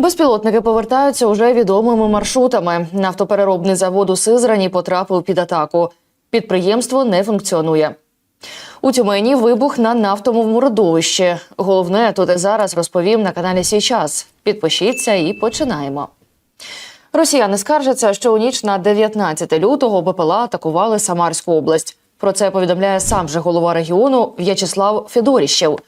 Безпілотники повертаються уже відомими маршрутами. Нафтопереробний завод у Сизрані потрапив під атаку. Підприємство не функціонує. У Тюмені вибух на нафтовому родовищі. Головне тут і зараз розповім на каналі Сій час. Підпишіться і починаємо. Росіяни скаржаться, що у ніч на 19 лютого БПЛА атакували Самарську область. Про це повідомляє сам же голова регіону В'ячеслав Федоріщев.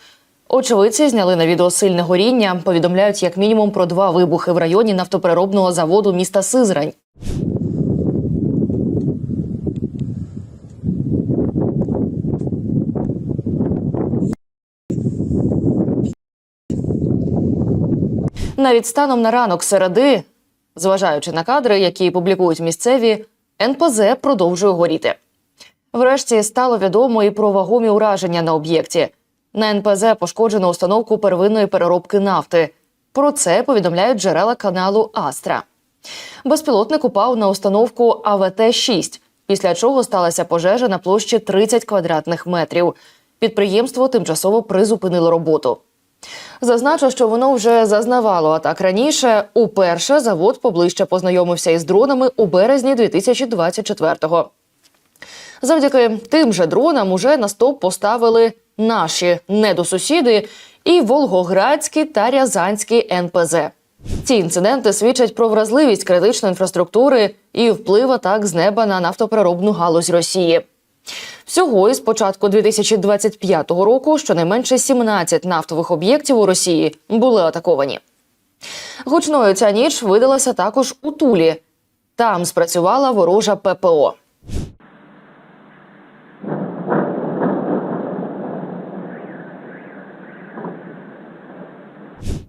Очевидці зняли на відео сильне горіння. Повідомляють як мінімум про два вибухи в районі нафтопереробного заводу міста Сизрань. Навіть станом на ранок середи, зважаючи на кадри, які публікують місцеві, НПЗ продовжує горіти. Врешті стало відомо і про вагомі ураження на об'єкті. На НПЗ пошкоджено установку первинної переробки нафти. Про це повідомляють джерела каналу Астра. Безпілотник упав на установку АВТ-6, після чого сталася пожежа на площі 30 квадратних метрів. Підприємство тимчасово призупинило роботу. Зазначу, що воно вже зазнавало атак раніше. Уперше завод поближче познайомився із дронами у березні 2024-го. Завдяки тим же дронам уже на стоп поставили наші недосусіди і Волгоградський та Рязанський НПЗ. Ці інциденти свідчать про вразливість критичної інфраструктури і вплив атак з неба на нафтопереробну галузь Росії. Всього із початку 2025 року щонайменше 17 нафтових об'єктів у Росії були атаковані. Гучною ця ніч видалася також у Тулі. Там спрацювала ворожа ППО.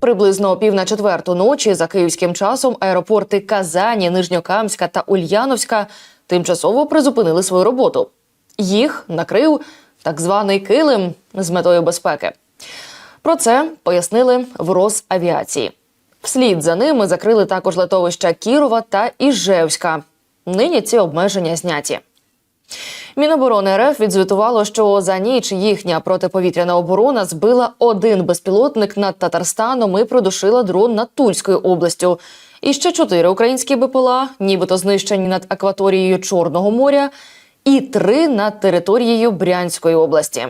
Приблизно о пів на четверту ночі за київським часом аеропорти Казані, Нижньокамська та Ульяновська тимчасово призупинили свою роботу. Їх накрив так званий килим з метою безпеки. Про це пояснили в Росавіації. Вслід за ними закрили також летовища Кірова та Іжевська. Нині ці обмеження зняті. Міноборони РФ відзвітувало, що за ніч їхня протиповітряна оборона збила один безпілотник над Татарстаном і продушила дрон над Тульською областю. І ще чотири українські БПЛА, нібито знищені над акваторією Чорного моря, і три над територією Брянської області.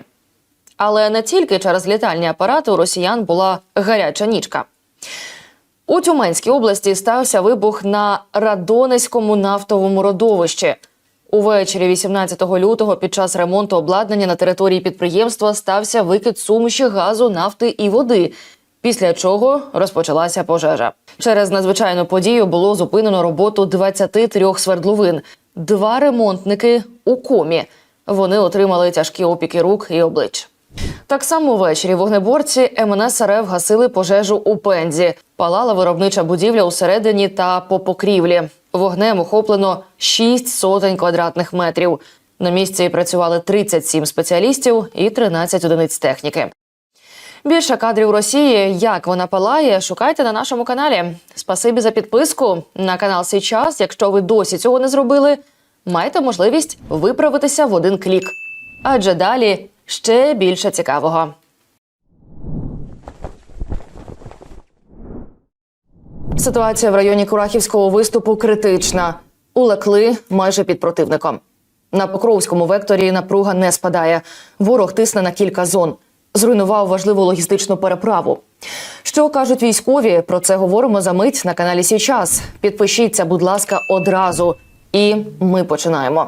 Але не тільки через літальні апарати у росіян була гаряча нічка. У Тюменській області стався вибух на Радонеському нафтовому родовищі. Увечері 18 лютого під час ремонту обладнання на території підприємства стався викид суміші газу, нафти і води. Після чого розпочалася пожежа. Через надзвичайну подію було зупинено роботу 23 свердловин. Два ремонтники у комі. Вони отримали тяжкі опіки рук і облич. Так само ввечері вогнеборці МНС РФ гасили пожежу у Пензі. Палала виробнича будівля усередині та по покрівлі. Вогнем охоплено 6 сотень квадратних метрів. На місці працювали 37 спеціалістів і 13 одиниць техніки. Більше кадрів Росії, як вона палає, шукайте на нашому каналі. Спасибі за підписку на канал Сейчас. Якщо ви досі цього не зробили, маєте можливість виправитися в один клік. Адже далі ще більше цікавого. Ситуація в районі Курахівського виступу критична. Улекли майже під противником. На Покровському векторі напруга не спадає. Ворог тисне на кілька зон. Зруйнував важливу логістичну переправу. Що кажуть військові? Про це говоримо за мить на каналі Січас. Підпишіться, будь ласка, одразу. І ми починаємо.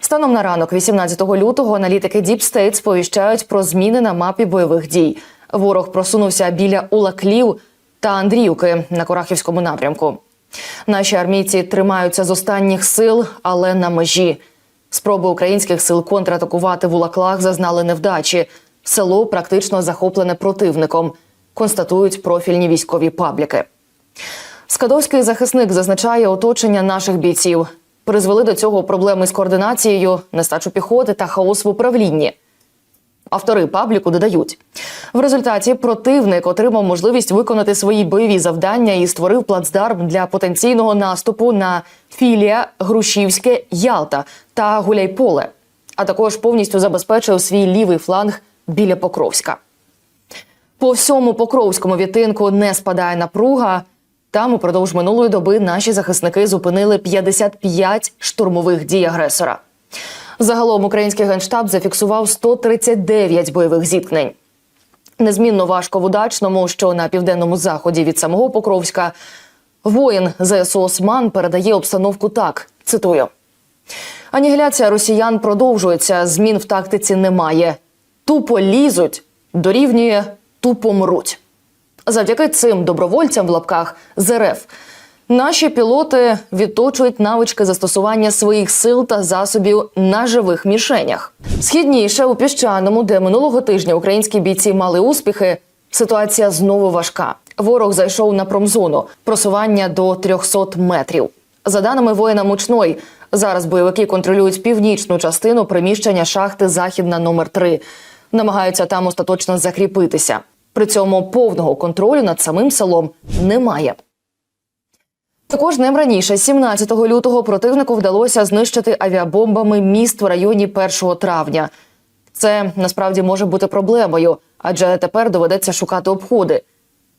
Станом на ранок, 18 лютого, аналітики Deep State сповіщають про зміни на мапі бойових дій. Ворог просунувся біля Улаклів та Андріївки на Корахівському напрямку. Наші армійці тримаються з останніх сил, але на межі. Спроби українських сил контратакувати в Улаклах зазнали невдачі. Село практично захоплене противником, констатують профільні військові пабліки. Скадовський захисник зазначає оточення наших бійців. Призвели до цього проблеми з координацією, нестачу піхоти та хаос в управлінні. Автори пабліку додають, в результаті противник отримав можливість виконати свої бойові завдання і створив плацдарм для потенційного наступу на філія Грушівське Ялта та Гуляйполе, а також повністю забезпечив свій лівий фланг біля Покровська. По всьому Покровському відтинку не спадає напруга. Там упродовж минулої доби наші захисники зупинили 55 штурмових дій агресора. Загалом український генштаб зафіксував 139 бойових зіткнень. Незмінно важко в удачному, що на південному заході від самого Покровська воїн ЗСУ Осман передає обстановку так. Цитую: анігіляція росіян продовжується. Змін в тактиці немає. Тупо лізуть, дорівнює тупо мруть. Завдяки цим добровольцям в лапках з РФ наші пілоти відточують навички застосування своїх сил та засобів на живих мішенях. Східніше у піщаному, де минулого тижня українські бійці мали успіхи, ситуація знову важка. Ворог зайшов на промзону просування до 300 метрів. За даними воїна Мучной, зараз бойовики контролюють північну частину приміщення шахти Західна номер 3 намагаються там остаточно закріпитися. При цьому повного контролю над самим селом немає. Також днем раніше, 17 лютого, противнику вдалося знищити авіабомбами міст в районі 1 травня. Це насправді може бути проблемою, адже тепер доведеться шукати обходи.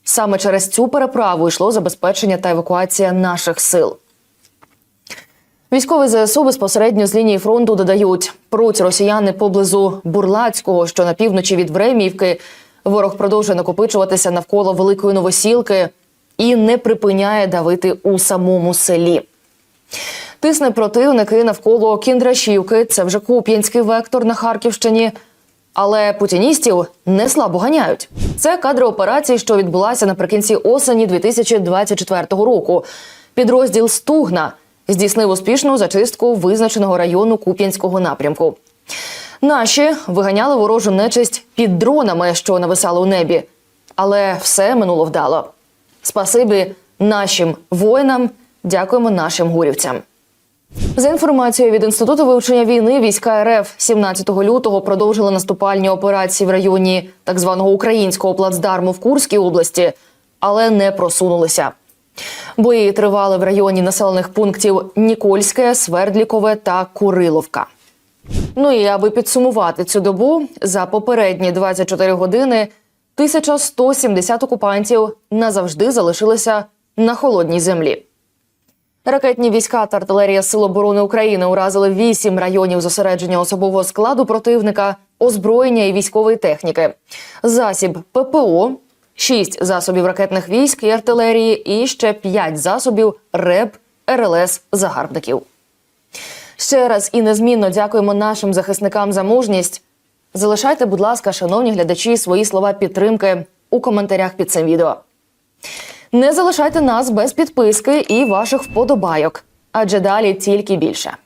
Саме через цю переправу йшло забезпечення та евакуація наших сил. Військові ЗСУ безпосередньо з лінії фронту додають, пруть росіяни поблизу Бурлацького, що на півночі від Времівки. Ворог продовжує накопичуватися навколо великої новосілки і не припиняє давити у самому селі. Тисне противники навколо Кіндрашівки. Це вже Куп'янський вектор на Харківщині. Але путіністів не слабо ганяють. Це кадри операції, що відбулася наприкінці осені 2024 року. Підрозділ Стугна здійснив успішну зачистку визначеного району Куп'янського напрямку. Наші виганяли ворожу нечисть під дронами, що нависали у небі. Але все минуло вдало. Спасибі нашим воїнам, дякуємо нашим гурівцям. За інформацією від інституту вивчення війни, війська РФ 17 лютого продовжили наступальні операції в районі так званого українського плацдарму в Курській області, але не просунулися. Бої тривали в районі населених пунктів Нікольське, Свердлікове та Куриловка. Ну і аби підсумувати цю добу, за попередні 24 години 1170 окупантів назавжди залишилися на холодній землі. Ракетні війська та артилерія Сил оборони України уразили вісім районів зосередження особового складу противника, озброєння і військової техніки, засіб ППО, шість засобів ракетних військ і артилерії, і ще п'ять засобів РЕБ, РЛС загарбників. Ще раз і незмінно дякуємо нашим захисникам за мужність. Залишайте, будь ласка, шановні глядачі, свої слова підтримки у коментарях під цим відео. Не залишайте нас без підписки і ваших вподобайок, адже далі тільки більше.